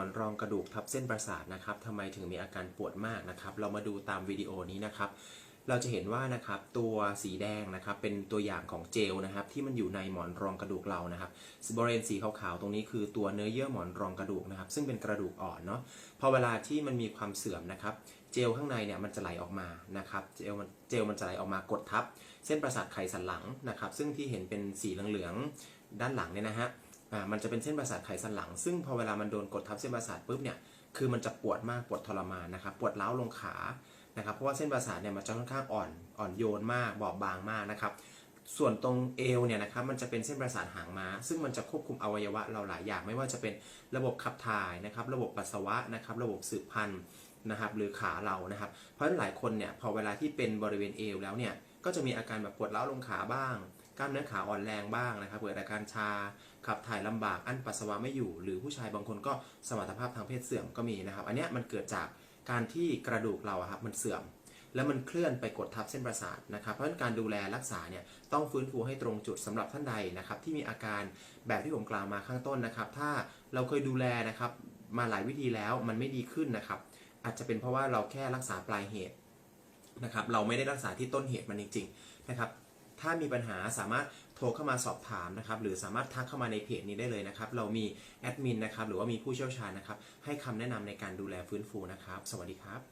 อนรองกระดูกทับเส้นประสาทนะครับทำไมถึงมีอาการปวดมากนะครับ เรามาดูตามวิดีโอนี้นะครับ เราจะเห็นว่านะครับตัวสีแดงนะครับเป็นตัวอย่างของเจลนะครับ ที่มันอยู่ในหมอนรองกระดูกเรานะครับบริเวณสีขาวๆตรงนี้คือตัวเนื้อเยื่อหมอนรองกระดูกนะครับ ซึ่งเป็นกระดูกอ่อนเนาะพอเวลาที่มันมีความเสื่อมนะครับเจลข้างในเนี่ยมันจะไหลออกมานะครับเจลมันเจลมันจะไหลออกมากดทับ เส้นประสาทไขสันหลังนะครับ ซึ่งที่เห็นเป็นสีเหลืองๆด้านหลังเนี่ยนะฮะ อ่ามันจะเป็นเส้นประสาทไขสันหลัง ซึ่งพอเวลามันโดนกดทับเส้นประสาทปุ๊บเนี่ยคือมันจะปวดมากปวดทรมานนะครับปวดร้าวลงขานะครับเพราะว่าเส้นประสาทเนี่ยมันจะค่อนข้างอ่อนอ่อนโยนมากบอบบางมากนะครับส่วนตรงเอวเนี่ยนะครับมันจะเป็นเส้นประสาทหางม้า ซึ่งมันจะควบคุมอวัยวะเราหลายอย่าง ไม่ว่าจะเป็นระบบขับถ่ายนะครับระบบปัสสาวะนะครับระบบสืบพันธุ์นะครับหรือขาเรานะครับ เพราะฉะนั้นหลายคนเนี่ยพอเวลาที่เป็นบริเวณเอวแล้วเนี่ยก็จะมีอาการแบบปวดร้าวลงขาบ้าง กล้ามเนื้อขาอ่อนแรงบ้างนะครับเกิดอาการชาขับถ่ายลำบากอั้นปัสสาวะไม่อยู่ หรือผู้ชายบางคนก็สมรรถภาพทางเพศเสื่อมก็มีนะครับ อันนี้มันเกิดจากการที่กระดูกเราครับมันเสื่อม แล้วมันเคลื่อนไปกดทับเส้นประสาทนะครับ เพราะฉะนั้นการดูแลรักษาเนี่ยต้องฟื้นฟูให้ตรงจุดสำหรับท่านใดนะครับ ที่มีอาการแบบที่ผมกล่าวมาข้างต้นนะครับ ถ้าเราเคยดูแลนะครับมาหลายวิธีแล้วมันไม่ดีขึ้นนะครับ อาจจะเป็นเพราะว่าเราแค่รักษาปลายเหตุนะครับ เราไม่ได้รักษาที่ต้นเหตุมันจริงๆนะครับ ถ้ามีปัญหาสามารถโทรเข้ามาสอบถามนะครับ หรือสามารถทักเข้ามาในเพจนี้ได้เลยนะครับ เรามีแอดมินนะครับ หรือว่ามีผู้เชี่ยวชาญนะครับ ให้คำแนะนำในการดูแลฟื้นฟูนะครับ สวัสดีครับ